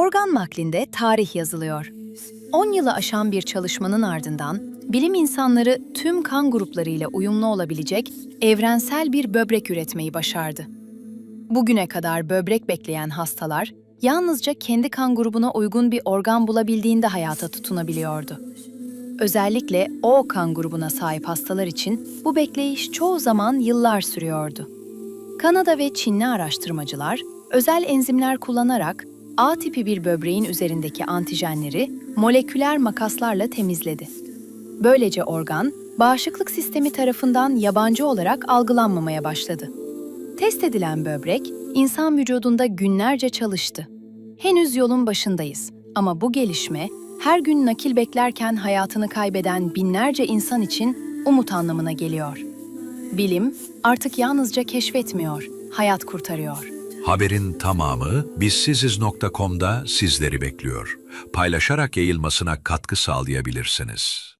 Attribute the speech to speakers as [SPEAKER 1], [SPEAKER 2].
[SPEAKER 1] Organ naklinde tarih yazılıyor. 10 yılı aşan bir çalışmanın ardından bilim insanları tüm kan gruplarıyla uyumlu olabilecek evrensel bir böbrek üretmeyi başardı. Bugüne kadar böbrek bekleyen hastalar yalnızca kendi kan grubuna uygun bir organ bulabildiğinde hayata tutunabiliyordu. Özellikle O kan grubuna sahip hastalar için bu bekleyiş çoğu zaman yıllar sürüyordu. Kanada ve Çinli araştırmacılar özel enzimler kullanarak A tipi bir böbreğin üzerindeki antijenleri moleküler makaslarla temizledi. Böylece organ, bağışıklık sistemi tarafından yabancı olarak algılanmamaya başladı. Test edilen böbrek, insan vücudunda günlerce çalıştı. Henüz yolun başındayız ama bu gelişme, her gün nakil beklerken hayatını kaybeden binlerce insan için umut anlamına geliyor. Bilim artık yalnızca keşfetmiyor, hayat kurtarıyor.
[SPEAKER 2] Haberin tamamı bizsiziz.com'da sizleri bekliyor. Paylaşarak yayılmasına katkı sağlayabilirsiniz.